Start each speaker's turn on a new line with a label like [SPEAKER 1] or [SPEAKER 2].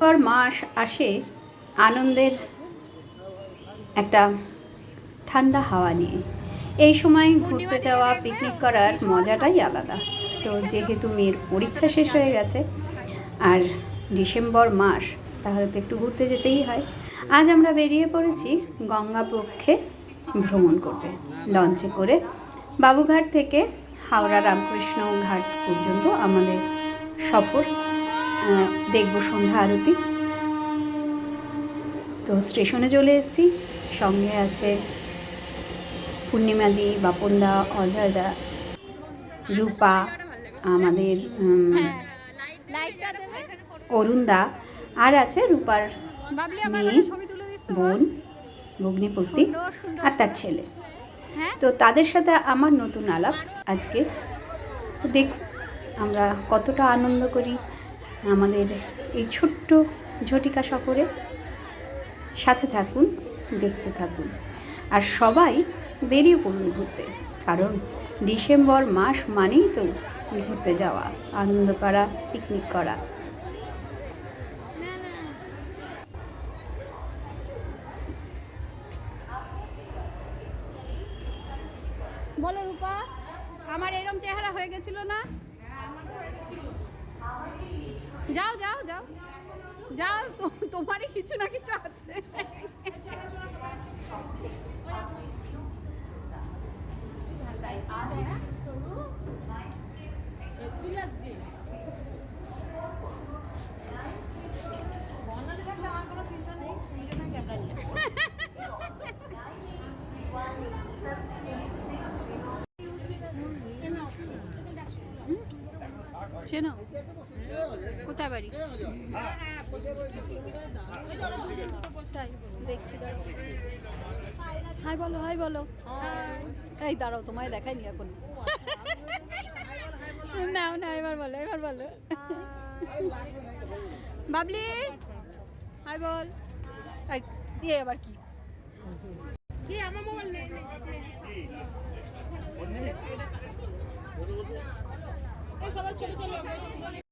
[SPEAKER 1] পর মাস আসে আনন্দের একটা ঠান্ডা হাওয়া নিয়ে। এই সময় ঘুরতে যাওয়া পিকনিক করার মজাটাই আলাদা। তো যেহেতু মেয়ের পরীক্ষা শেষ হয়ে গেছে আর ডিসেম্বর মাস, তাহলে তো একটু ঘুরতে যেতেই হয়। আজ আমরা বেরিয়ে পড়েছি গঙ্গাপক্ষে ভ্রমণ করতে। লঞ্চে করে বাবুঘাট থেকে হাওড়া রামকৃষ্ণ ঘাট পর্যন্ত আমাদের সফর দেখব সন্ধ্যা আরতি। তো স্টেশনে চলে এসেছি। সঙ্গে আছে পূর্ণিমাদি বাপনদা অজয়দা রূপা আমাদের অরুণদা আর আছে রূপার মেয়ে বোন ভগ্নিপতি। আর তার ছেলে।
[SPEAKER 2] হ্যাঁ?
[SPEAKER 1] তো তাদের সাথে আমার নতুন আলাপ আজকে। তো দেখুন আমরা কতটা আনন্দ করি। আমাদের এই ছোট্ট ঝটিকা সফরে সাথে থাকুন দেখতে থাকুন। আর সবাই বেরিয়ে পড়ুন ঘুরতে কারণ ডিসেম্বর মাস মানেই তো ঘুরতে যাওয়া আনন্দ করা পিকনিক করা।
[SPEAKER 2] বলো রূপা আমার এরম চেহারা হয়ে গেছিল না? যাও যাও যাও। যাও তোমারই কিছু না কিছু আছে। চেনো? কোথায় বাড়ি? তাই, দেখছি হাই, বলো হাই, বলো। এই, দাঁড়াও, তোমায় দেখাইনি এখন। না না, এবার বলো এবার বলো। বাবলি, হাই, বল। দিয়ে আবার কি? Thank you.